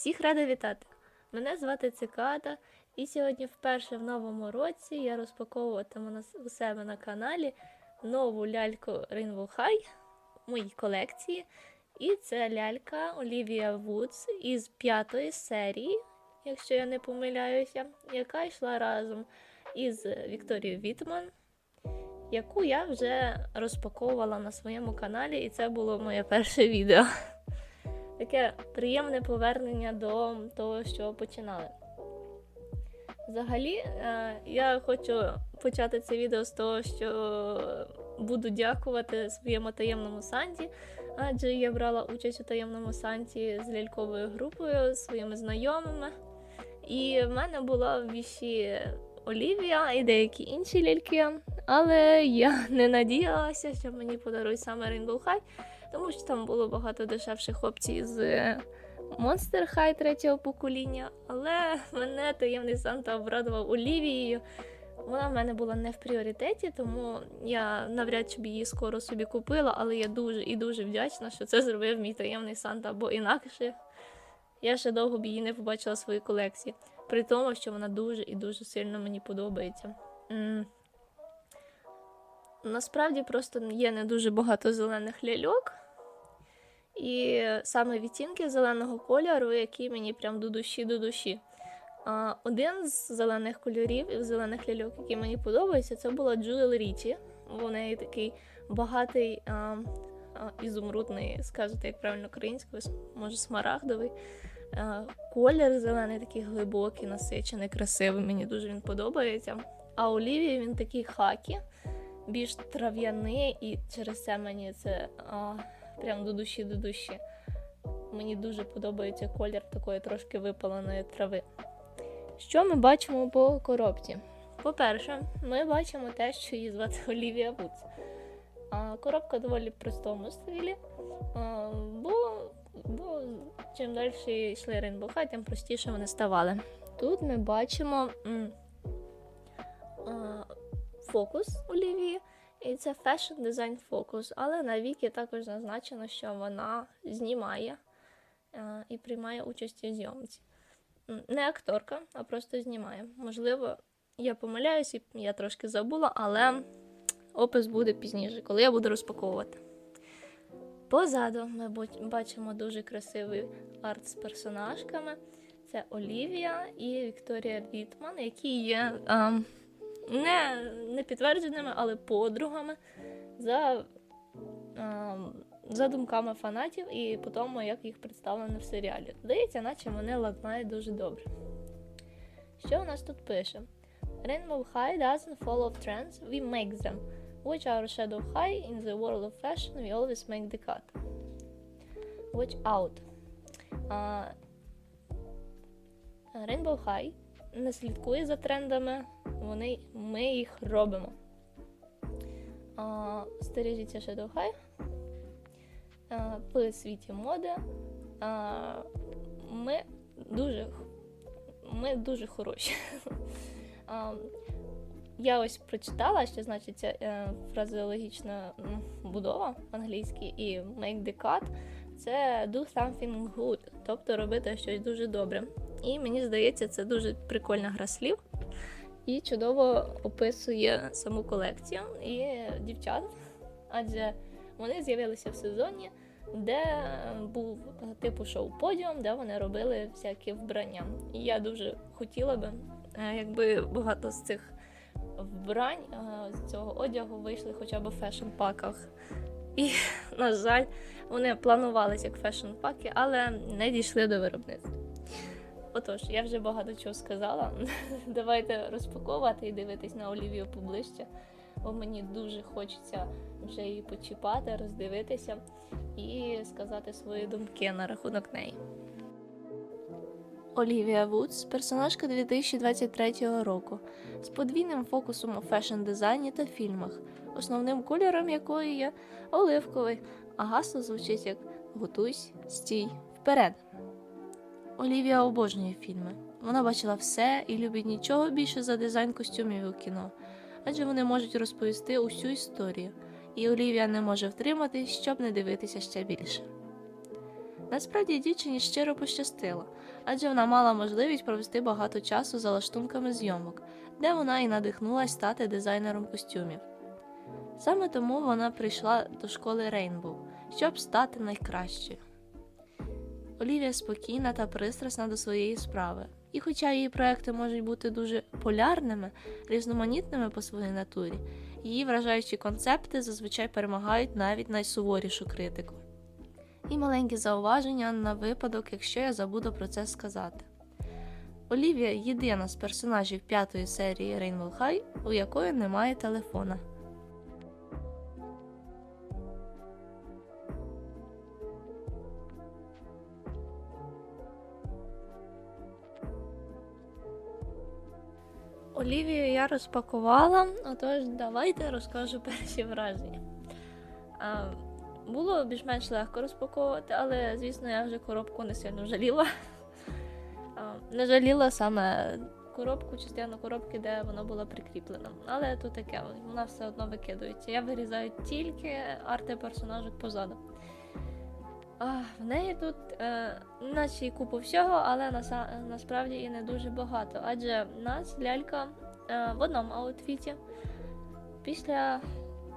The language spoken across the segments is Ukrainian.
Всіх рада вітати! Мене звати Цикада, і сьогодні вперше в новому році я розпаковуватиму у себе на каналі нову ляльку Rainbow High в моїй колекції. І це лялька Олівія Вудс із п'ятої серії, якщо я не помиляюся, яка йшла разом із Вікторією Вітман, яку я вже розпаковувала на своєму каналі, і це було моє перше відео таке приємне повернення до того, що починали. Взагалі, е, я хочу почати це відео з того, що буду дякувати своєму таємному Санті, адже я брала участь у таємному Санті з ляльковою групою, з своїми знайомими. І в мене була в віші Олівія і деякі інші ляльки, але я не надіялася, що мені подарують саме Rainbow High, тому що там було багато дешевших опцій з Monster High третього покоління. Але мене таємний Санта обрадував Олівією. Вона в мене була не в пріоритеті, тому я навряд чи б її скоро собі купила, але я дуже і дуже вдячна, що це зробив мій таємний Санта, бо інакше я ще довго б її не побачила в своїй колекції. При тому, що вона дуже і дуже сильно мені подобається. М. Насправді просто є не дуже багато зелених ляльок. І саме відтінки зеленого кольору, які мені прям до душі до душі. Один з зелених кольорів і зелених ляльок, які мені подобаються, це була Джуел Річі. У неї такий багатий а, а, ізумрудний, скажете, як правильно українською, може смарагдовий. А, колір зелений, такий глибокий, насичений, красивий. Мені дуже він подобається. А Олівії він такий хакі, більш трав'яний, і через це мені це а, прям до душі до душі. Мені дуже подобається колір такої трошки випаленої трави. Що ми бачимо по коробці? По-перше, ми бачимо те, що її звати Олівія Вудс. Коробка доволі в простому стилі, бо, бо чим далі йшли Rainbow тим простіше вони ставали. Тут ми бачимо фокус Олівії, і це Focus, але на віки також зазначено, що вона знімає а, і приймає участь у зйомці. Не акторка, а просто знімає. Можливо, я помиляюсь, і я трошки забула, але опис буде пізніше, коли я буду розпаковувати. Позаду ми бачимо дуже красивий арт з персонажками. Це Олівія і Вікторія Вітман, які є ем, не, не підтвердженими, але подругами за, ем, за думками фанатів і по тому, як їх представлено в серіалі. Здається, наче вони ладнають дуже добре. Що у нас тут пише? Rainbow High doesn't follow trends, we make them. Watch our shadow high in the world of fashion, we always make the cut. Watch out. А, Rainbow High не слідкує за трендами, вони, ми їх робимо. А, Стережіться Shadow High. А, світі моди а, ми дуже, ми дуже хороші. А, Я ось прочитала, що значить ця е, фразеологічна будова англійській і make the cut це do something good, тобто робити щось дуже добре. І мені здається, це дуже прикольна гра слів і чудово описує саму колекцію і дівчат, адже вони з'явилися в сезоні, де був типу шоу подіум, де вони робили всякі вбрання. І я дуже хотіла би, е, якби багато з цих вбрань е, з цього одягу вийшли хоча б в фешн-паках. І, на жаль, вони планувалися як фешн-паки, але не дійшли до виробництва. Отож, я вже багато чого сказала. Давайте розпаковувати і дивитись на Олівію поближче, бо мені дуже хочеться вже її почіпати, роздивитися і сказати свої думки на рахунок неї. Олівія Вудс персонажка 2023 року з подвійним фокусом у фешн-дизайні та фільмах, основним кольором якої є оливковий, а гасло звучить як Готуйсь, стій, вперед. Олівія обожнює фільми. Вона бачила все і любить нічого більше за дизайн костюмів у кіно, адже вони можуть розповісти усю історію, і Олівія не може втриматись, щоб не дивитися ще більше. Насправді дівчині щиро пощастило, адже вона мала можливість провести багато часу за лаштунками зйомок, де вона і надихнулась стати дизайнером костюмів. Саме тому вона прийшла до школи Рейнбоу, щоб стати найкращою. Олівія спокійна та пристрасна до своєї справи, і хоча її проекти можуть бути дуже полярними, різноманітними по своїй натурі, її вражаючі концепти зазвичай перемагають навіть найсуворішу критику. І маленькі зауваження на випадок, якщо я забуду про це сказати. Олівія єдина з персонажів п'ятої серії Rainbow High, у якої немає телефона. Олівію я розпакувала, отож давайте розкажу перші враження. А, було більш-менш легко розпаковувати, але, звісно, я вже коробку не сильно жаліла. А, не жаліла саме коробку, частину коробки, де вона була прикріплена. Але то таке, вона все одно викидується. Я вирізаю тільки арти персонажок позаду. В неї тут е, наче купу всього, але наса- насправді і не дуже багато. Адже в нас лялька е, в одному аутфіті. Після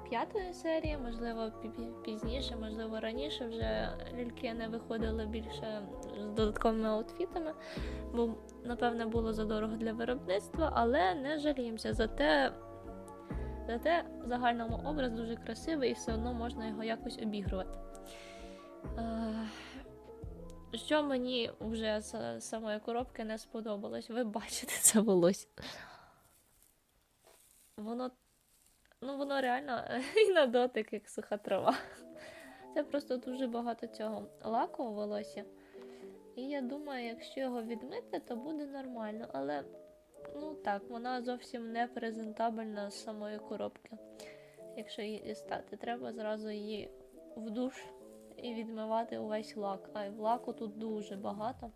п'ятої серії, можливо, пі- пі- пізніше, можливо, раніше вже ляльки не виходили більше з додатковими аутфітами, бо, напевне, було задорого для виробництва, але не жаліємося. Зате, зате в загальному образ дуже красивий і все одно можна його якось обігрувати. Е, Що мені вже з самої коробки не сподобалось, ви бачите це волосся. Воно, ну воно реально і на дотик, як суха трава. Це просто дуже багато цього лаку у волосі. І я думаю, якщо його відмити, то буде нормально. Але ну так, вона зовсім не презентабельна з самої коробки. Якщо її дістати, треба зразу її в душ і відмивати увесь лак. А в лаку тут дуже багато.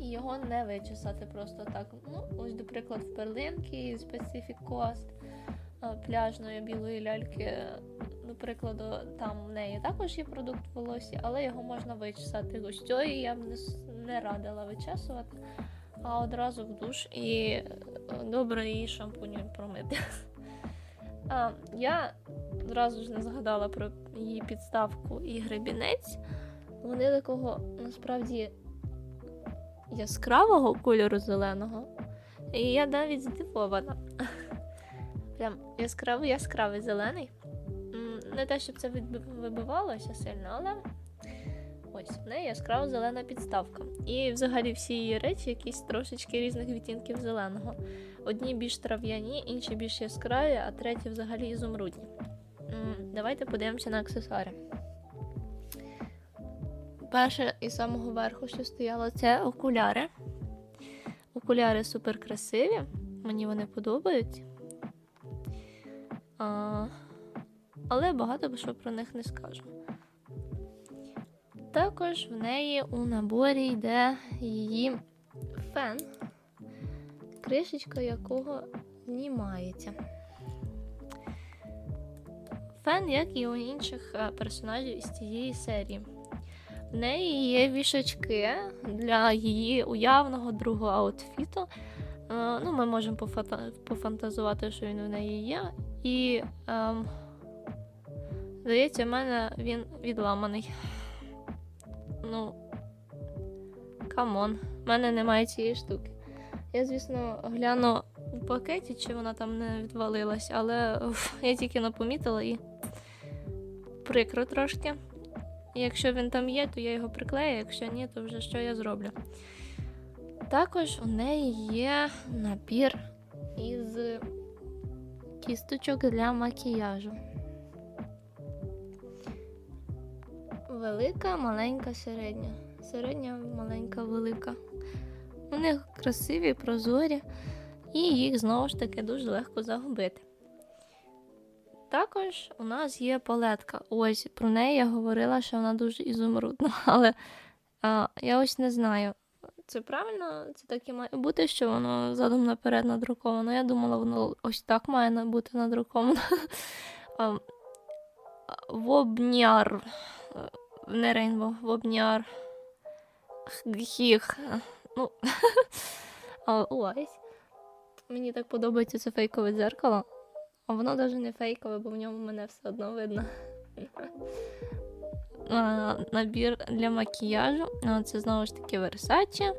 І його не вичесати просто так. Ну, ось, до прикладу, в перлинки з Pacific Coast пляжної білої ляльки. До прикладу, там в неї також є продукт волосся, але його можна вичесати. Ось цієї я б не, радила вичесувати, а одразу в душ і е, добре її шампунем промити. Я зразу ж не згадала про її підставку і гребінець. Вони такого насправді яскравого кольору зеленого. І я навіть здивована. Прям яскравий яскравий зелений. Не те, щоб це вибивалося сильно, але ось в неї яскрава зелена підставка. І взагалі всі її речі якісь трошечки різних відтінків зеленого. Одні більш трав'яні, інші більш яскраві, а треті взагалі ізумрудні. Давайте подивимося на аксесуари. Перше із самого верху, що стояло, це окуляри. Окуляри супер красиві. Мені вони подобаються. А, але багато що про них не скажу. Також в неї у наборі йде її фен, кришечка якого знімається. Фен, як і у інших е, персонажів із цієї серії. В неї є вішачки для її уявного другого аутфіту. Е, Ну, ми можемо пофантазувати, що він в неї є. І ем, здається, в мене він відламаний. Ну, камон, в мене немає цієї штуки. Я, звісно, гляну у пакеті, чи вона там не відвалилась, але уф, я тільки не помітила і прикро трошки. Якщо він там є, то я його приклею, якщо ні, то вже що я зроблю. Також у неї є набір із кісточок для макіяжу. Велика, маленька, середня. Середня, маленька, велика. Вони красиві, прозорі, і їх знову ж таки дуже легко загубити. Також у нас є палетка. Ось про неї я говорила, що вона дуже ізумрудна, але а, я ось не знаю. Це правильно, це так і має бути, що воно задом наперед надруковано. Я думала, воно ось так має бути надруковано. Вобняр. Не Рейнбо, Вобняр. Хіх. Ну, ось. Мені так подобається це фейкове дзеркало. А воно навіть не фейкове, бо в ньому мене все одно видно. Набір для макіяжу. Це знову ж таки Versace.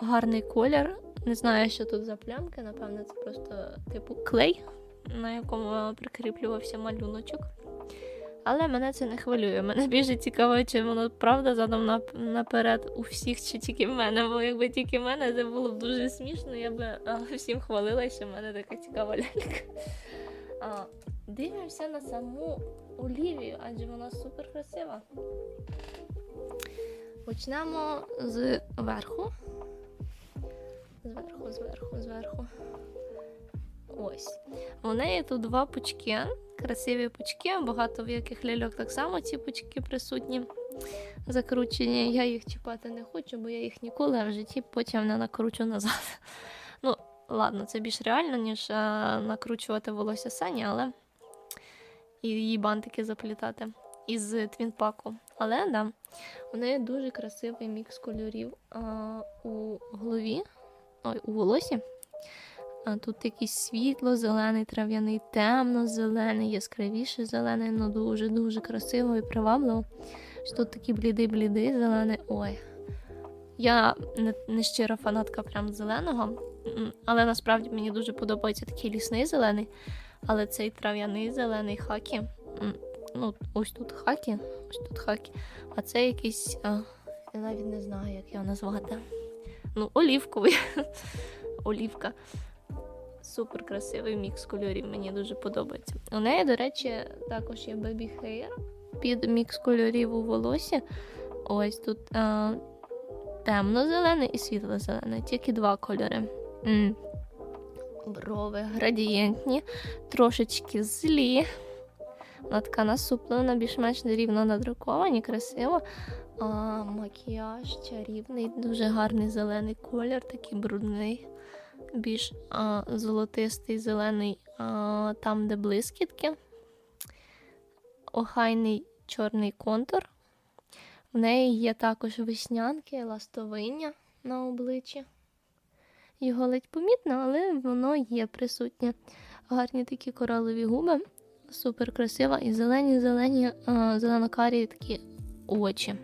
Гарний колір. Не знаю, що тут за плямки. Напевно, це просто типу клей, на якому прикріплювався малюночок. Але мене це не хвилює. Мене більше цікаво, чи воно правда задом наперед у всіх, чи тільки в мене. Бо якби тільки в мене, це було б дуже смішно. Я би всім хвалила, що в мене така цікава лялька. А, дивимося на саму Олівію, адже вона супер красива. Почнемо з верху. Зверху, зверху, зверху. Ось. У неї тут два пучки, красиві пучки, багато в яких ляльок так само ці пучки присутні. Закручені. Я їх чіпати не хочу, бо я їх ніколи в житті потім не накручу назад. Ладно, це більш реально, ніж е, накручувати волосся Сані, але і її бантики заплітати із твінпаку. Але да, у неї дуже красивий мікс кольорів а, у голові, ой, у волосі. А тут якийсь світло-зелений, трав'яний, темно-зелений, яскравіше зелений, ну дуже-дуже красиво і привабливо. Що Тут такий блідий-блідий зелений. Ой. Я не, не щира фанатка прям зеленого, але насправді мені дуже подобається такий лісний зелений. Але цей трав'яний зелений хакі. Ну, ось тут хакі, ось тут хакі. А це якийсь. А, я навіть не знаю, як його назвати. Ну, олівковий. Олівка. Супер красивий мікс кольорів, мені дуже подобається. У неї, до речі, також є baby hair під мікс кольорів у волосі. Ось тут а, темно-зелений і світло-зелений, тільки два кольори. м Брови градієнтні, трошечки злі. Вона насуплена, більш-менш рівно надруковані, красиво. А, макіяж чарівний, дуже гарний зелений колір, такий брудний, більш а, золотистий, зелений, а, там, де блискітки. Охайний чорний контур. В неї є також веснянки, ластовиння на обличчі. Його ледь помітно, але воно є присутнє. Гарні такі коралові губи, супер красива і зелені, зелені, а, зелено-карі такі очі.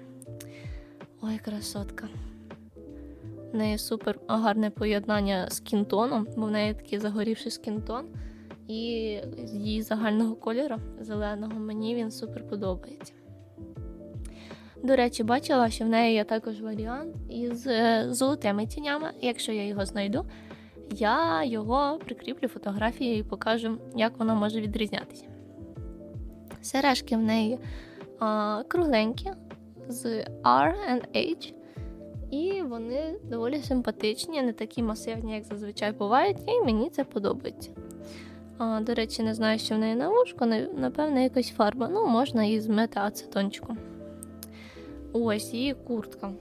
Ой, красотка. В неї супер гарне поєднання з кінтоном, бо в неї такий загорівший скінтон. І з її загального кольору зеленого мені він супер подобається. До речі, бачила, що в неї є також варіант із е, золотими тінями. Якщо я його знайду, я його прикріплю фотографією і покажу, як воно може відрізнятися. Сережки в неї а, кругленькі з R and H, і вони доволі симпатичні, не такі масивні, як зазвичай бувають, і мені це подобається. А, до речі, не знаю, що в неї на вушку, на- напевно, якась фарба. Ну, можна і змити ацетончиком. Ось її куртка.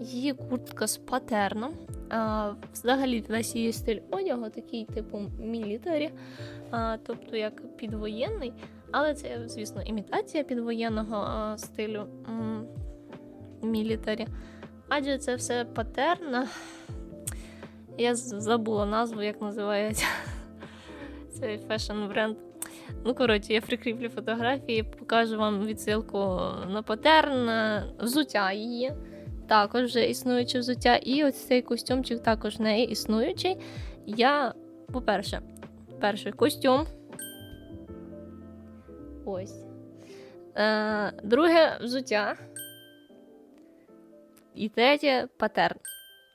Її куртка з патерном. А, взагалі, весь її стиль одягу такий, типу, мілітарі, а, тобто як підвоєнний. Але це, звісно, імітація підвоєнного а, стилю мілітарі. Адже це все патерн. Я забула назву, як називається цей фешн бренд. Ну, коротше, я прикріплю фотографії, покажу вам відсилку на патерн, взуття її. Також вже існуюче взуття. І ось цей костюмчик також в неї існуючий. Я, по-перше, перший костюм. Ось. Е, друге взуття. І третє патерн.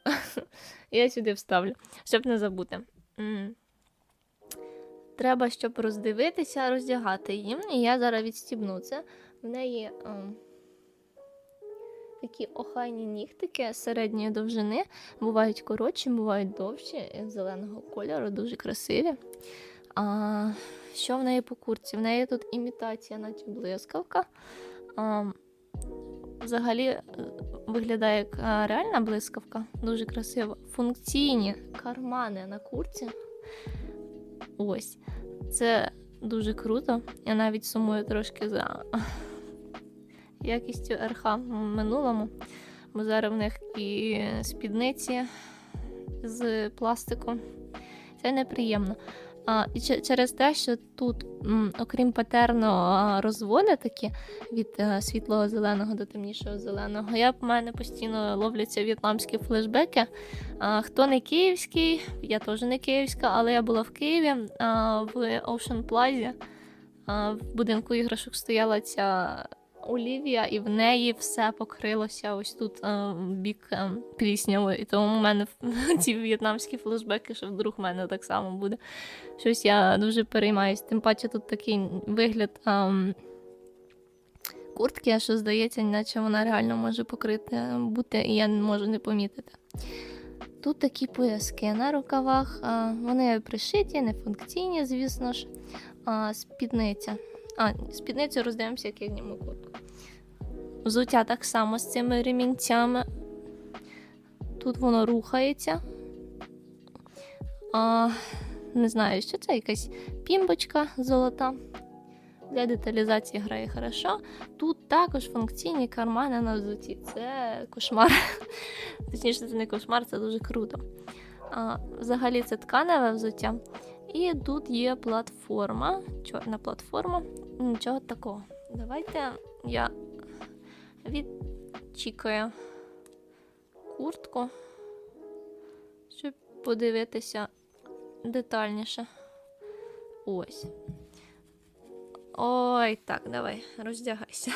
Я сюди вставлю, щоб не забути. Треба, щоб роздивитися, роздягати їм. І я зараз відстібну це. В неї ем, такі охайні нігтики середньої довжини. Бувають коротші, бувають довші, зеленого кольору, дуже красиві. А, що в неї по курці? В неї тут імітація, наче блискавка. А, взагалі е, виглядає як е, реальна блискавка, дуже красиво. Функційні кармани на курці. Ось. Це дуже круто. Я навіть сумую трошки за якістю РХ в минулому. бо зараз в них і спідниці з пластику. Це неприємно. А, і через те, що тут, окрім патерну, а, розводи такі від е, світлого зеленого до темнішого зеленого, я в мене постійно ловляться в'єтнамські флешбеки. А, хто не київський, я теж не київська, але я була в Києві а, в Ocean Plaza. А, в будинку іграшок стояла ця Олівія, і в неї все покрилося ось тут в бік а, пліснявою. І тому в мене ці в'єтнамські флешбеки, що вдруг в мене так само буде. Щось я дуже переймаюсь. Тим паче тут такий вигляд ам, куртки, що здається, наче вона реально може покрити бути, і я можу не помітити. Тут такі пояски на рукавах, а, вони пришиті, не функційні, звісно ж. А, спідниця. А, спідницю роздивимося, як я зніму куртку. Взуття так само з цими ремінцями. Тут воно рухається. А, не знаю, що це якась пімбочка золота. Для деталізації грає хорошо. Тут також функційні кармани на взуті. Це кошмар. Точніше, це не кошмар, це дуже круто. А, взагалі це тканеве взуття. І тут є платформа, чорна платформа. Нічого такого. Давайте я відчікаю куртку, щоб подивитися детальніше. Ось. Ой, так, давай, роздягайся.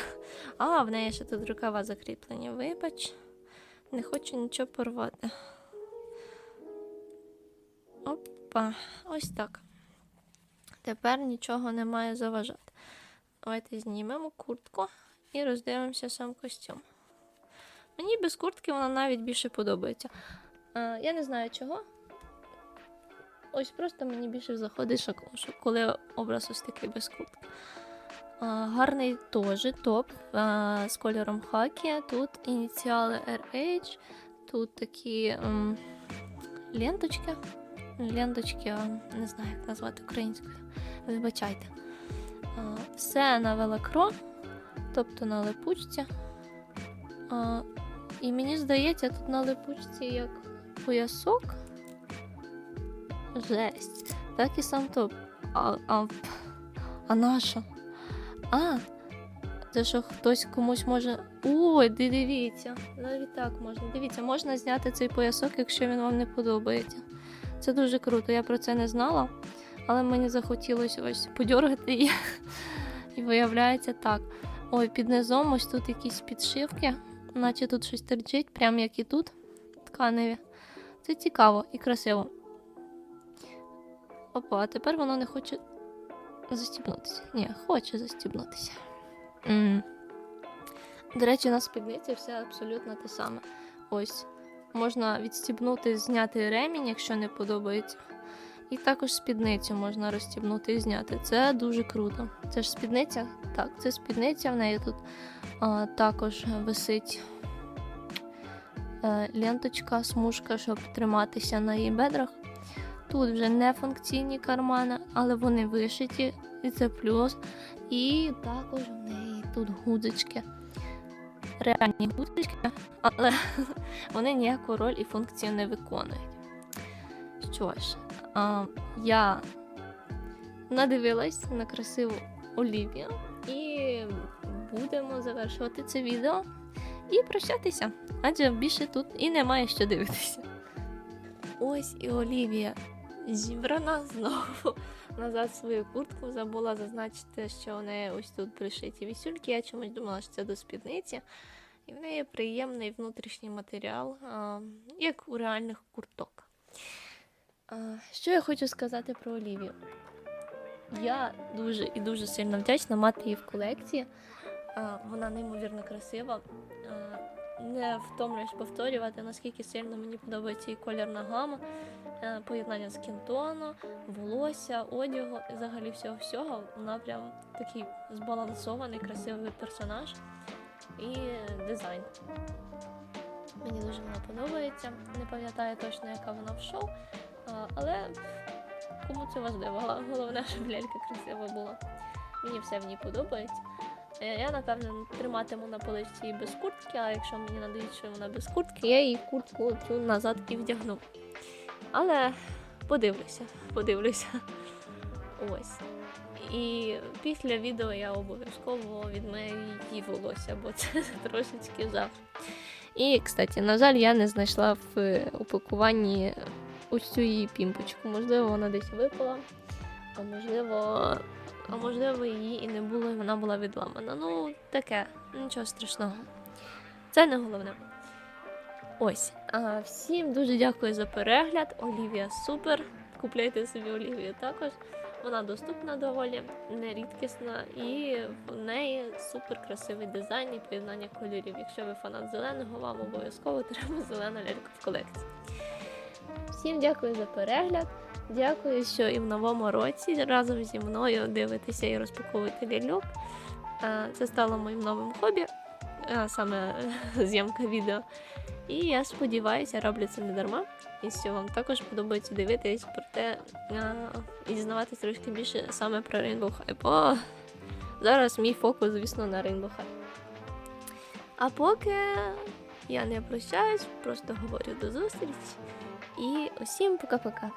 А, в неї ще тут рукава закріплені. Вибач, не хочу нічого порвати. Опа, ось так. Тепер нічого не має заважати. Давайте знімемо куртку і роздивимося сам костюм. Мені без куртки вона навіть більше подобається. А, я не знаю чого. Ось просто мені більше заходить, коли образ ось такий без куртки. Гарний теж топ з кольором хакі. Тут ініціали RH, тут такі м, ленточки. Ленточки, не знаю, як назвати українською. Вибачайте. Все на велокро, тобто на липучці. І мені здається, тут на липучці як поясок. Жесть. Так і сам топ. А, а, а наша? А, це що хтось комусь може. Ой, дивіться. Навіть так можна. Дивіться, можна зняти цей поясок, якщо він вам не подобається. Це дуже круто. Я про це не знала, але мені захотілося ось подьоргати її. І виявляється так. Ой, під низом ось тут якісь підшивки, наче тут щось терчить, прям як і тут, тканеві. Це цікаво і красиво. Опа, а тепер воно не хоче застібнутися. Ні, хоче застібнутися. м До речі, на спідниці все абсолютно те саме. Ось. Можна відстібнути, зняти ремінь, якщо не подобається. І також спідницю можна розстібнути і зняти. Це дуже круто. Це ж спідниця? Так, це спідниця. В неї тут а, також висить е, ленточка, смужка, щоб триматися на її бедрах. Тут вже не функційні кармани, але вони вишиті, і це плюс. І також в неї тут гудзички. Реальні гудзички, але вони ніяку роль і функцію не виконують. Що ж, а, я надивилась на красиву Олівію і будемо завершувати це відео і прощатися, адже більше тут і немає що дивитися. Ось і Олівія зібрана знову назад свою куртку. Забула зазначити, що у неї ось тут пришиті вісюльки. Я чомусь думала, що це до спідниці. І в неї приємний внутрішній матеріал, як у реальних курток. Що я хочу сказати про Олівію? Я дуже і дуже сильно вдячна мати її в колекції. Вона неймовірно красива. Не втомлююсь повторювати, наскільки сильно мені подобається її кольорна гама, е, поєднання з кінтону, волосся, одягу і взагалі всього всього. Вона прям такий збалансований, красивий персонаж і дизайн. Мені дуже вона подобається. Не пам'ятаю точно, яка вона в шоу, але кому це важливо. Головне, щоб лялька красива була. Мені все в ній подобається. Е, Я, напевно, триматиму на поличці без куртки, а якщо мені надають, що вона без куртки, я її куртку цю назад і вдягну. Але подивлюся, подивлюся. Ось. І після відео я обов'язково відмию її волосся, бо це трошечки жах. І, кстати, на жаль, я не знайшла в е, упакуванні ось цю її пімпочку. Можливо, вона десь випала, а можливо, а можливо, її і не було, і вона була відламана. Ну, таке, нічого страшного. Це не головне. Ось. А, всім дуже дякую за перегляд. Олівія супер. Купляйте собі Олівію також. Вона доступна доволі, нерідкісна, і в неї супер красивий дизайн і поєднання кольорів. Якщо ви фанат зеленого, вам обов'язково треба зелена лялька в колекції. Всім дякую за перегляд. Дякую, що і в новому році разом зі мною дивитеся і розпаковуєте ляльок. Е, Це стало моїм новим хобі, саме зйомка відео. І я сподіваюся, роблю це не дарма. І що вам також подобається дивитись про те і дізнаватися трошки більше саме про Rainbow High. Бо зараз мій фокус, звісно, на Rainbow High. А поки я не прощаюсь, просто говорю до зустрічі. І усім пока-пока.